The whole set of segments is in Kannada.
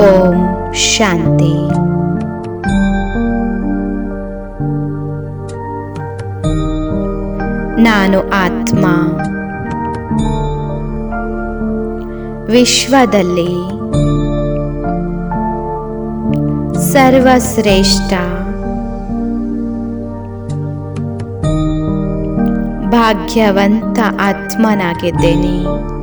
ಓಂ ಶಾಂತಿ. ನಾನು ಆತ್ಮ. ವಿಶ್ವದಲ್ಲಿ ಸರ್ವಶ್ರೇಷ್ಠ. ಭಾಗ್ಯವಂತ ಆತ್ಮನಾಗಿದ್ದೇನೆ.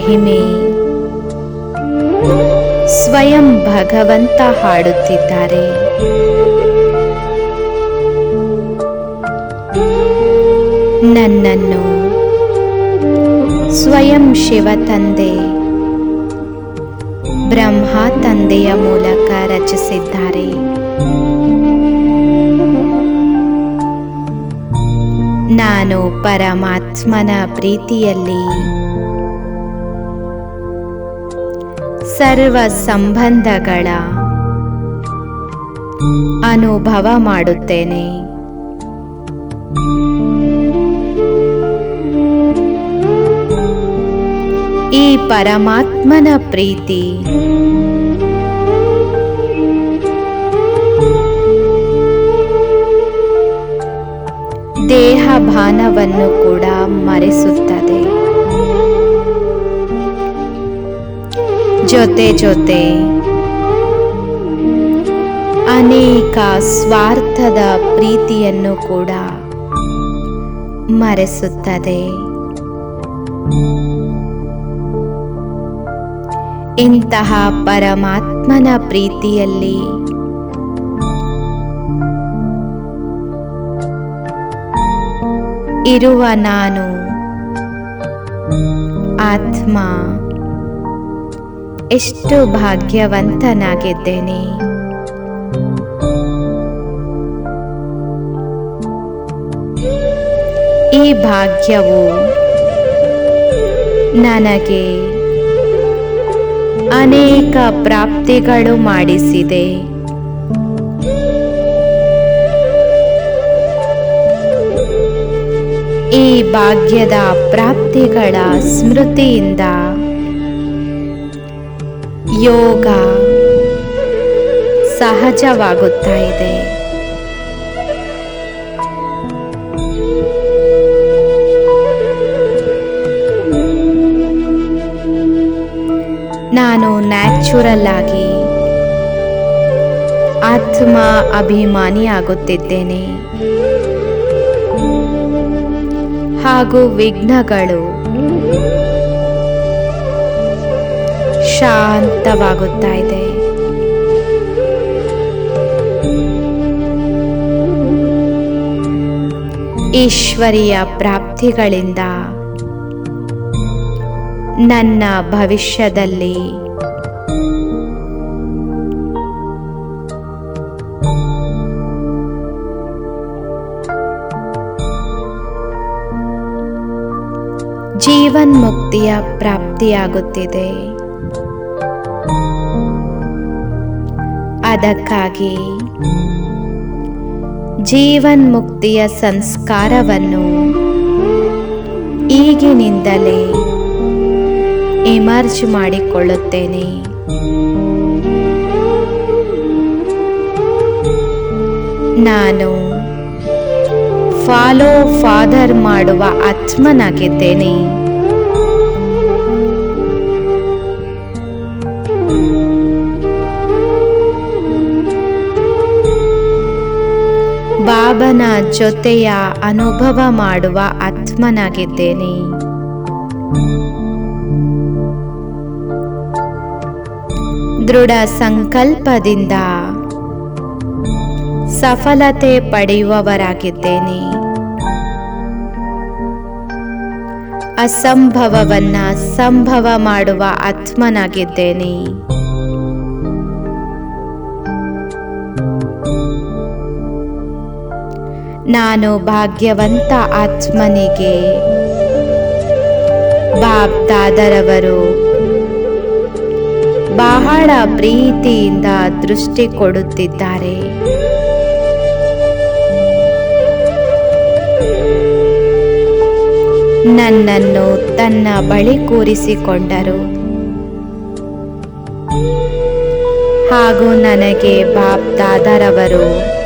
ಮಹಿಮೆ. ಸ್ವಯಂ ಭಗವಂತ ಹಾಡುತ್ತಿದ್ದಾರೆ. ನನ್ನನ್ನು ಸ್ವಯಂ ಶಿವ ತಂದೆ, ಬ್ರಹ್ಮ ತಂದೆಯ ಮೂಲಕ ರಚಿಸಿದ್ದಾರೆ. ನಾನು ಪರಮಾತ್ಮನ ಪ್ರೀತಿಯಲ್ಲಿ ಸರ್ವ ಸಂಬಂಧಗಳ ಅನುಭವ ಮಾಡುತ್ತೇನೆ. ಈ ಪರಮಾತ್ಮನ ಪ್ರೀತಿ ದೇಹ ಭಾನವನ್ನು ಕೂಡ ಮರೆಸುತ್ತದೆ. ಜೊತೆ ಜೊತೆ ಅನೇಕ ಸ್ವಾರ್ಥದ ಪ್ರೀತಿಯನ್ನು ಕೂಡ ಮರೆಸುತ್ತದೆ. ಇಂತಹ ಪರಮಾತ್ಮನ ಪ್ರೀತಿಯಲ್ಲಿ ಇರುವ ನಾನು ಆತ್ಮ. ಎಷ್ಟು ಭಾಗ್ಯವಂತನಾಗಿದ್ದೇನೆ. ಈ ಭಾಗ್ಯವು ನನಗೆ ಅನೇಕ ಪ್ರಾಪ್ತಿಗಳು ಮಾಡಿಸಿದೆ. ಈ ಭಾಗ್ಯದ ಪ್ರಾಪ್ತಿಗಳ ಸ್ಮೃತಿಯಿಂದ ಯೋಗ ಸಹಜವಾಗುತ್ತಾ ಇದೆ. ನಾನು ನ್ಯಾಚುರಲ್ ಆಗಿ ಆತ್ಮ ಅಭಿಮಾನಿ ಆಗುತ್ತಿದ್ದೇನೆ ಹಾಗೂ ವಿಘ್ನಗಳು ಶಾಂತವಾಗುತ್ತಾ ಇದೆ. ಈಶ್ವರಿಯ ಪ್ರಾಪ್ತಿಗಳಿಂದ ನನ್ನ ಭವಿಷ್ಯದಲ್ಲಿ ಜೀವನ್ಮುಕ್ತಿಯ ಪ್ರಾಪ್ತಿಯಾಗುತ್ತಿದೆ. ಅದಕ್ಕಾಗಿ ಜೀವನ್ಮುಕ್ತಿಯ ಸಂಸ್ಕಾರವನ್ನು ಈಗಿನಿಂದಲೇ ಎಮರ್ಜ್ ಮಾಡಿಕೊಳ್ಳುತ್ತೇನೆ. ನಾನು ಫಾಲೋ ಫಾದರ್ ಮಾಡುವ ಆತ್ಮನಾಗಿದ್ದೇನೆ. ಬಾಬನ ಜೊತೆಯ ಅನುಭವ ಮಾಡುವ ಆತ್ಮನಾಗಿದ್ದೇನೆ. ದೃಢ ಸಂಕಲ್ಪದಿಂದ ಸಫಲತೆ ಪಡೆಯುವವರಾಗಿದ್ದೇನೆ. ಅಸಂಭವವನ್ನ ಸಂಭವ ಮಾಡುವ ಆತ್ಮನಾಗಿದ್ದೇನೆ. ನಾನು ಭಾಗ್ಯವಂತ ಆತ್ಮನಿಗೆ. ಬಾಬ್ ದಾದರವರು ಬಹಳ ಪ್ರೀತಿಯಿಂದ ದೃಷ್ಟಿ ಕೊಡುತ್ತಿದ್ದಾರೆ. ನನ್ನನ್ನು ತನ್ನ ಬಳಿ ಕೂರಿಸಿಕೊಂಡರು. ಹಾಗೂ ನನಗೆ ಬಾಬ್ ದಾದರವರು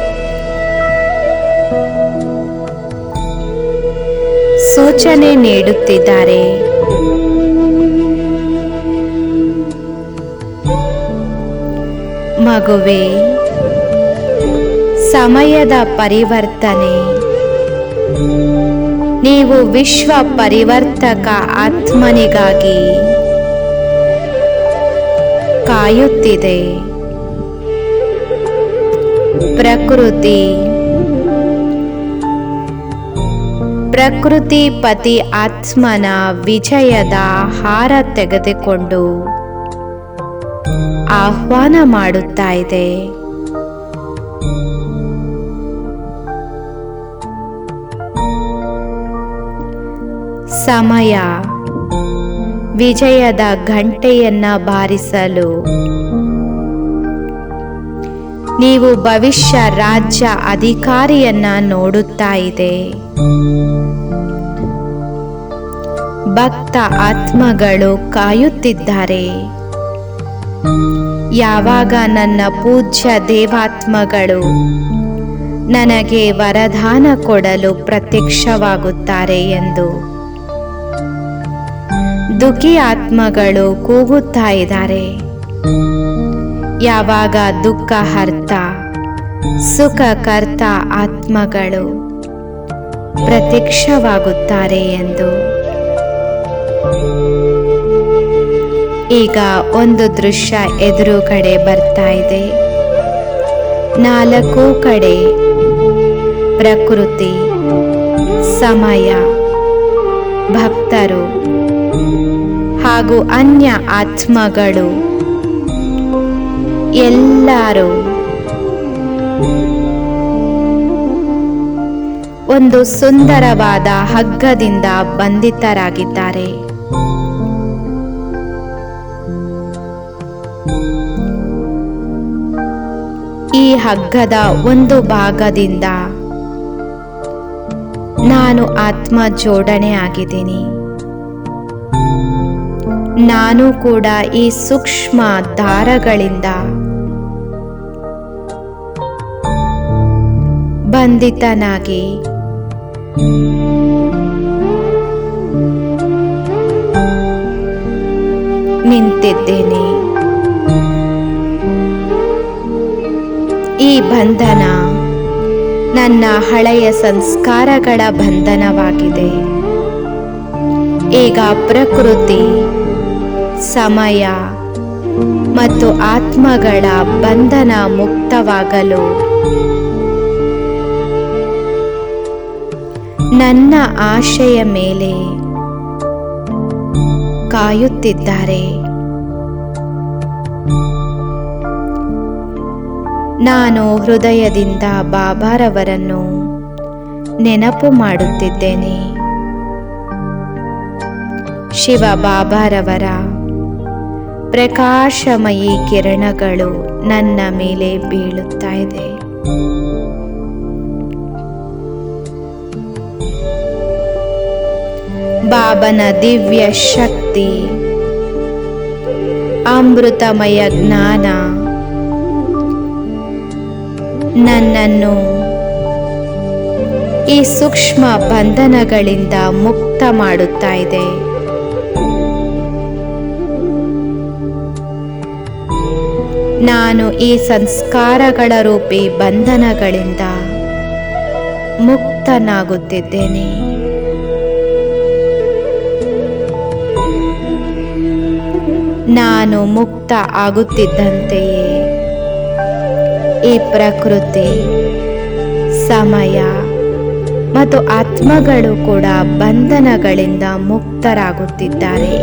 ಸೂಚನೆ ನೀಡುತ್ತಿದ್ದಾರೆ. ಮಗುವೆ ಸಮಯದ ಪರಿವರ್ತನೆ. ನೀವು ವಿಶ್ವ ಪರಿವರ್ತಕ ಆತ್ಮನಿಗಾಗಿ ಕಾಯುತ್ತಿದೆ. ಪ್ರಕೃತಿ ಪ್ರಕೃತಿ ಪತಿ ಆತ್ಮನ ವಿಜಯದ ಹಾರ ತೆಗೆದುಕೊಂಡು ಆಹ್ವಾನ ಮಾಡುತ್ತಾ ಇದೆ. ಸಮಯ. ವಿಜಯದ ಘಂಟೆಯನ್ನ ಬಾರಿಸಲು ನೀವು ಭವಿಷ್ಯ ರಾಜ್ಯ ಅಧಿಕಾರಿಯನ್ನ ನೋಡುತ್ತಾ ಇದೆ. ಭಕ್ತ ಆತ್ಮಗಳು ಕಾಯುತ್ತಿದ್ದಾರೆ. ಯಾವಾಗ ನನ್ನ ಪೂಜ್ಯ ದೇವಾತ್ಮಗಳು ನನಗೆ ವರದಾನ ಕೊಡಲು ಪ್ರತ್ಯಕ್ಷವಾಗುತ್ತಾರೆ ಎಂದು ದುಃಖಿ ಆತ್ಮಗಳು ಕೂಗುತ್ತಾ ಇದ್ದಾರೆ. ಯಾವಾಗ ದುಃಖ ಹರ್ತ, ಸುಖ ಕರ್ತ ಆತ್ಮಗಳು ಪ್ರತ್ಯಕ್ಷವಾಗುತ್ತಾರೆ ಎಂದು. ಈಗ ಒಂದು ದೃಶ್ಯ ಎದುರು ಕಡೆ ಬರ್ತಾ ಇದೆ. ನಾಲ್ಕು ಕಡೆ ಪ್ರಕೃತಿ, ಸಮಯ, ಭಕ್ತರು ಹಾಗೂ ಅನ್ಯ ಆತ್ಮಗಳು ಎಲ್ಲರೂ. ಒಂದು ಸುಂದರವಾದ ಹಗ್ಗದಿಂದ ಬಂಧಿತರಾಗಿದ್ದಾರೆ. ಈ ಹಗ್ಗದ ಒಂದು ಭಾಗದಿಂದ ನಾನು ಆತ್ಮ ಜೋಡಣೆ ಆಗಿದ್ದೀನಿ. ನಾನು ಕೂಡ ಈ ಸೂಕ್ಷ್ಮ ದಾರಗಳಿಂದ ಬಂಧಿತನಾಗಿ. ನಿಂತಿದ್ದೇನೆ. ಈ ಬಂಧನ ನನ್ನ ಹಳೆಯ ಸಂಸ್ಕಾರಗಳ ಬಂಧನವಾಗಿದೆ. ಈಗ ಪ್ರಕೃತಿ, ಸಮಯ ಮತ್ತು ಆತ್ಮಗಳ ಬಂಧನ ಮುಕ್ತವಾಗಲು ನನ್ನ ಆಶೆಯ ಮೇಲೆ ಕಾಯುತ್ತಿದ್ದಾರೆ. ನಾನು ಹೃದಯದಿಂದ ಬಾಬಾರವರನ್ನು ನೆನಪು ಮಾಡುತ್ತಿದ್ದೇನೆ. ಶಿವ ಬಾಬಾರವರ ಪ್ರಕಾಶಮಯಿ ಕಿರಣಗಳು ನನ್ನ ಮೇಲೆ ಬೀಳುತ್ತಾ ಇದೆ. ಬಾಬನ ದಿವ್ಯ ಶಕ್ತಿ. ಅಮೃತಮಯ ಜ್ಞಾನ. ನನ್ನನ್ನು ಈ ಸೂಕ್ಷ್ಮ ಬಂಧನಗಳಿಂದ ಮುಕ್ತ ಮಾಡುತ್ತಾ ಇದೆ. ನಾನು ಈ ಸಂಸ್ಕಾರಗಳ ರೂಪಿ ಬಂಧನಗಳಿಂದ ಮುಕ್ತನಾಗುತ್ತಿದ್ದೇನೆ. ನಾನು ಮುಕ್ತ ಆಗುತ್ತಿದ್ದಂತೆಯೇ? ಈ ಪ್ರಕೃತಿ, ಸಮಯ ಮತ್ತು ಆತ್ಮಗಳು ಕೂಡ ಬಂಧನಗಳಿಂದ ಮುಕ್ತರಾಗುತ್ತಿದ್ದಾರೆ.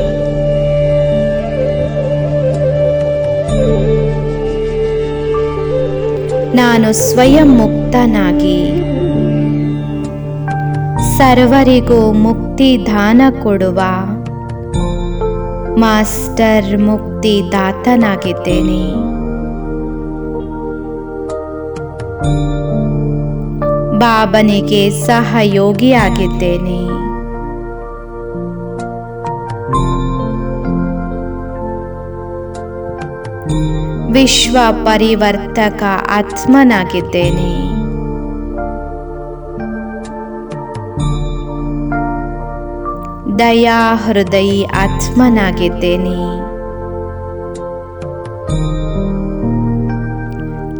ನಾನು ಸ್ವಯಂ ಮುಕ್ತನಾಗಿ ಸರ್ವರಿಗೂ ಮುಕ್ತಿ ದಾನ ಕೊಡುವ ಮಾಸ್ಟರ್ ಮುಕ್ತಿ ಮುಕ್ತಿದಾತನಾಗಿದ್ದೇನೆ. ಬಾಬನಿಗೆ ಸಹಯೋಗಿಯಾಗಿದ್ದೇನೆ. ವಿಶ್ವ ಪರಿವರ್ತಕ ಆತ್ಮನಾಗಿದ್ದೇನೆ. ದಯಾ ಹೃದಯಿ ಆತ್ಮನಾಗಿದ್ದೇನೆ.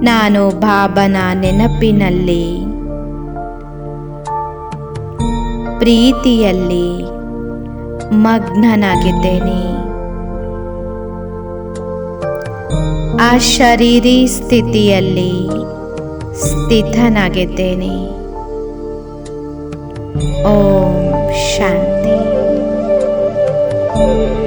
ನಾನು ಬಾಬನ ನೆನಪಿನಲ್ಲಿ ಪ್ರೀತಿಯಲ್ಲಿ ಮಗ್ನನಾಗಿದ್ದೇನೆ. ಆ ಶರೀರಿ ಸ್ಥಿತಿಯಲ್ಲಿ ಸ್ಥಿತನಾಗಿದ್ದೇನೆ. ಓಂ ಶಾಂತಿ. Amen.